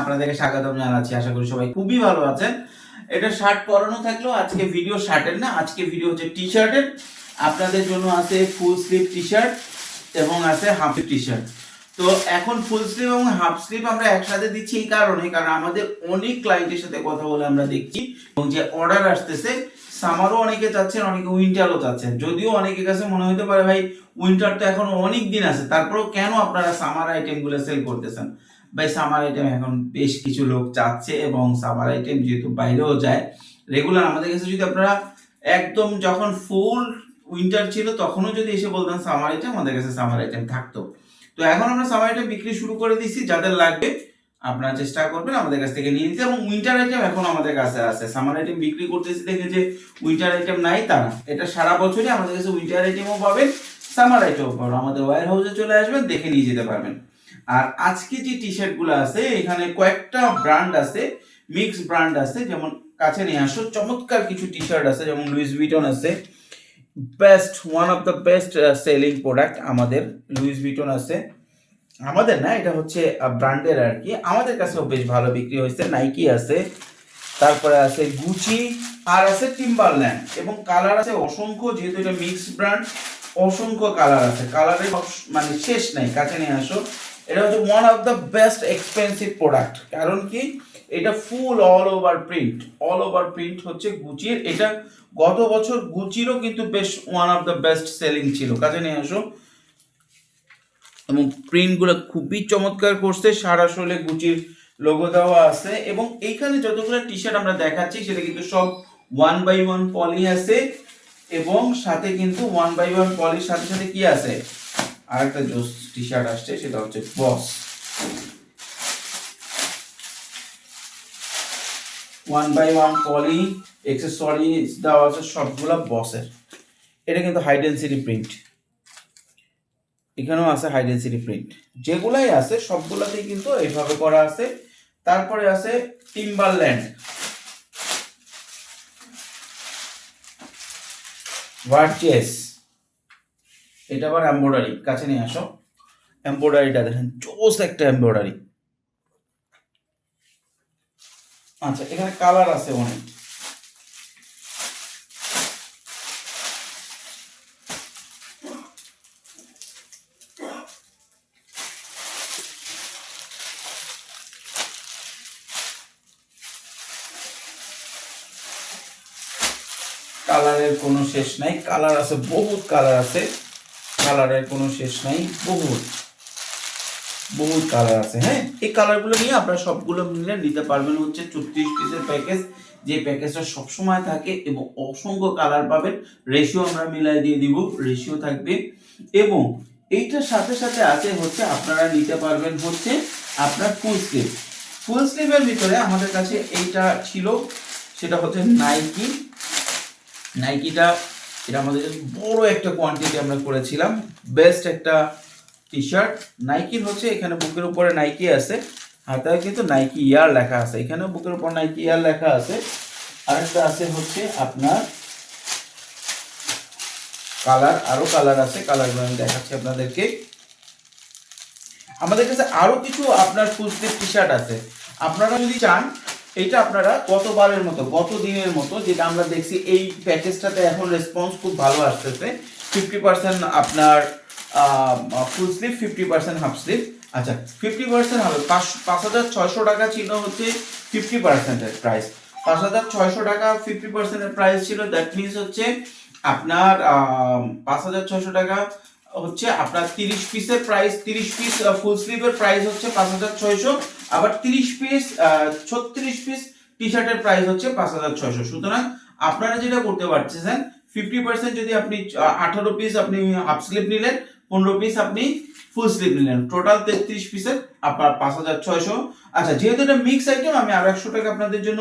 আপনাদেরকে স্বাগতম জানাচ্ছি, আশা করি সবাই খুবই ভালো আছেন। এটা শার্ট পরানো থাকলেও আজকে ভিডিও শার্টের না, আজকে ভিডিও হচ্ছে টি শার্টের আপনাদের জন্য আছে ফুল স্লিভ টি শার্ট এবং আছে হাফ টি শার্ট তো এখন ফুল স্লিভ এবং হাফ স্লিভ আমরা একসাথে দিচ্ছি এই কারণে, কারণ আমাদের অনেক ক্লায়েন্টের সাথে কথা বলে আমরা দেখছি। এবং যে অর্ডার আসতেছে সামারও অনেকে চাচ্ছেন, অনেকে উইন্টারও চাচ্ছেন। যদিও অনেকের কাছে মনে হতে পারে, ভাই উইন্টার তো এখন অনেক দিন আছে, তারপরেও কেন আপনারা সামার আইটেমগুলো সেল করতেছেন? ভাই সামার আইটেম এখন বেশ কিছু লোক চাচ্ছে এবং সামার আইটেম যেহেতু বাইরেও যায় রেগুলার আমাদের কাছে যদি আপনারা একদম যখন ফুল উইন্টার ছিল তখনও যদি এসে বলতেন সামার আইটেম আমাদের কাছে সামার আইটেম থাকতো। তো এখন আমরা সামার আইটেম বিক্রি শুরু করে দিচ্ছি যাদের লাগবে আপনারা চেষ্টা করবেন আমাদের কাছ থেকে নিয়ে নিতে। এবং উইন্টার আইটেম এখন আমাদের কাছে আছে। সামার আইটেম বিক্রি করতেছি দেখে যে উইন্টার আইটেম নাই তা না। এটা সারা বছরই আমাদের কাছে উইন্টার আইটেমও পাবেন সামার আইটেমও পাবেন। আমাদের ওয়ার হাউসে চলে আসবেন, দেখে নিয়ে যেতে পারবেন। আর আজকে যে টি শার্টগুলো আছে, এখানে কয়েকটা ব্র্যান্ড আছে মিক্স ব্র্যান্ড আছে, যেমন কাছে নিয়ে আসো, চমৎকার কিছু টি শার্ট আছে, যেমন লুইস ভিটন আছে। Best one of the best selling product আমাদের লুইস ভিটন আছে। আমাদের না, এটা হচ্ছে ব্র্যান্ডের আর কি। আমাদের কাছেও বেশ ভালো বিক্রি হয়েছে নাইকি আছে, তারপরে আছে গুচি আর আছে টিম্বারল্যান্ড এবং কালার আছে অসংখ্য, যেহেতু এটা মিক্স ব্র্যান্ড অসংখ্য কালার আছে। কালারের মানে শেষ নাই, কাছে নিয়ে আসো। এটা হচ্ছে one of the best expensive product কারণ কি? এটা full all over print all over print হচ্ছে গুচির এটা গত বছর গুচিরও কিন্তু বেশ one of the best selling ছিল। কাছে নিয়ে আসো। এবং প্রিন্টগুলো খুবই চমৎকার করছে। সারা শোলে গুচির লোগো দেওয়া আছে। এবং এইখানে যতগুলো টি শার্ট আমরা দেখাচ্ছি, সেটা কিন্তু সব ওয়ান বাই ওয়ান পলি আছে। এবং সাথে কিন্তু ওয়ান বাই ওয়ান পলির সাথে সাথে কি আছে? আরেকটা জোস টি শার্ট আসছে, সেটা হচ্ছে boss. One by one poly accessory দেওয়া আছে সবগুলা বসের। এটা কিন্তু হাই ডেন্সিটি প্রিন্ট এখানেও আছে হাই ডেন্সিটি প্রিন্ট যেগুলাই আছে, সবগুলাতেই কিন্তু এইভাবে করা আছে। তারপরে আছে টিম্বারল্যান্ড ভার্চেস এটা আবার এমব্রয়ডারি কাছে নিয়ে আসো। এমব্রয়ডারিটা দেখেন, জোস একটা এমব্রয়ডারি আচ্ছা এখানে কালার আছে অনেক। কালারের কোনো শেষ নাই। কালার আছে, বহুত কালার আছে। কালারের কোনো শেষ নাই, বহুত। বহুত কালার আছে হ্যাঁ? এই কালারগুলো নিয়ে আপনারা সবগুলো মিলে নিতে পারবেন হচ্ছে চৌত্রিশ পিসের প্যাকেজ। যে প্যাকেজটা সবসময় থাকে এবং অসংখ্য কালার পাবেন রেশিও আমরা মিলাই দিয়ে দিব রেশিও থাকবে। এবং এইটার সাথে সাথে আছে হচ্ছে আপনারা নিতে পারবেন হচ্ছে আপনার ফুল স্লিভ ফুল স্লিভের ভিতরে আমাদের কাছে এইটা ছিল, সেটা হচ্ছে নাইকি নাইকিটা এটা আমাদের বড় একটা কোয়ান্টিটি আমরা করেছিলাম। বেস্ট একটা টি শার্ট নাইকির হচ্ছে, এখানে বুকের উপরে নাইকি আছে। হাতায় কিন্তু নাইকি ইয়ার লেখা আছে। এখানে বুকের উপর নাইকি ইয়ার লেখা আছে। আর আরেকটা আছে হচ্ছে আপনার কালার। আরও কালার আছে। কালারগুলো আমি দেখাচ্ছি আপনাদেরকে। আমাদের কাছে আরও কিছু আপনার ফুল স্লিভ টি শার্ট আছে। আপনারা যদি চান এটা আপনারা গতবারের মতো গত দিনের মতো, যেটা আমরা দেখছি এই প্যাকেজটাতে এখন রেসপন্স খুব ভালো আসতেছে। ফিফটি পার্সেন্ট আপনার full slip fifty percent half slip আচ্ছা ফিফটি পার্সেন্ট হবে পাঁচ পাঁচ হাজার ছয়শো টাকা ছিল হচ্ছে ফিফটি পার্সেন্টের প্রাইস পাঁচ হাজার ছয়শো টাকা ফিফটি পার্সেন্টের প্রাইস ছিল দ্যাট মিনস হচ্ছে আপনার পাঁচ হাজার ছয়শো টাকা হচ্ছে আপনার তিরিশ পিসের প্রাইস তিরিশ পিস ফুল স্লিভের প্রাইস হচ্ছে পাঁচ হাজার ছয়শো, আবার তিরিশ পিস ছত্রিশ পিস টি শার্টের প্রাইস হচ্ছে পাঁচ হাজার ছয়শো। সুতরাং আপনারা যেটা করতে পারছেন ফিফটি পার্সেন্ট যদি আপনি আঠারো পিস আপনি হাফ স্লিভ নিলেন, পনেরো পিস আপনি ফুল স্লিভ নিলেন। টোটাল তেত্রিশ পিসের আপনার পাঁচ হাজার ছয়শো। আচ্ছা যেহেতু এটা মিক্স আইটেম আমি আর একশো টাকা আপনাদের জন্য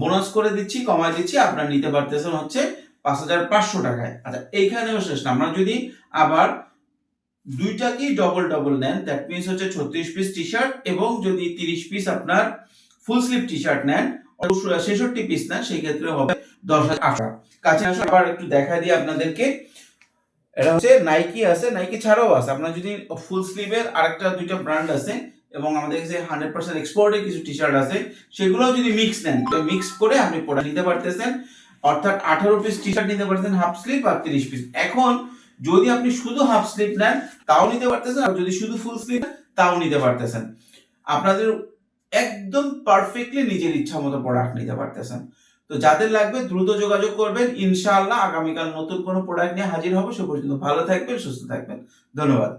বোনাস করে দিচ্ছি, কমায় দিচ্ছি, আপনারা নিতে পারতেছেন হচ্ছে পাঁচ হাজার পাঁচশো টাকায়। আচ্ছা এইখানেও শেষ না। আমরা যদি আবার দুইটাকেই ডবল ডবল নেন দ্যাট মিনস হচ্ছে ছত্রিশ পিস টি শার্ট এবং যদি তিরিশ পিস আপনার ফুল স্লিভ টি শার্ট নেন ছেষট্টি পিস নেন সেই ক্ষেত্রে হবে দশ হাজার কাছে আসলে আবার একটু দেখা দিই আপনাদেরকে। এটা হচ্ছে নাইকি আছে নাইকি ছাড়াও আছে। আপনার যদি ফুল স্লিভের আরেকটা দুইটা ব্র্যান্ড আছে এবং আমাদের কাছে হান্ড্রেড পার্সেন্ট এক্সপোর্টের কিছু টি শার্ট আছে, সেগুলোও যদি মিক্স নেন মিক্স করে আপনি প্রোডাক্ট নিতে পারতেছেন। অর্থাৎ আঠারো পিস টি শার্ট নিতে পারতেন হাফ স্লিভ আর তিরিশ পিস এখন যদি আপনি শুধু হাফ স্লিভ নেন, তাও নিতে পারতেছেন, আর যদি শুধু ফুল স্লিভ তাও নিতে পারতেছেন। আপনাদের একদম পারফেক্টলি নিজের ইচ্ছা মতো প্রোডাক্ট নিতে পারতেছেন। তো যাদের লাগবে দ্রুত যোগাযোগ করবেন, ইনশাআল্লাহ আগামীকাল নতুন কোনো প্রোডাক্ট নিয়ে হাজির হব। সে পর্যন্ত ভালো থাকবেন, সুস্থ থাকবেন। ধন্যবাদ।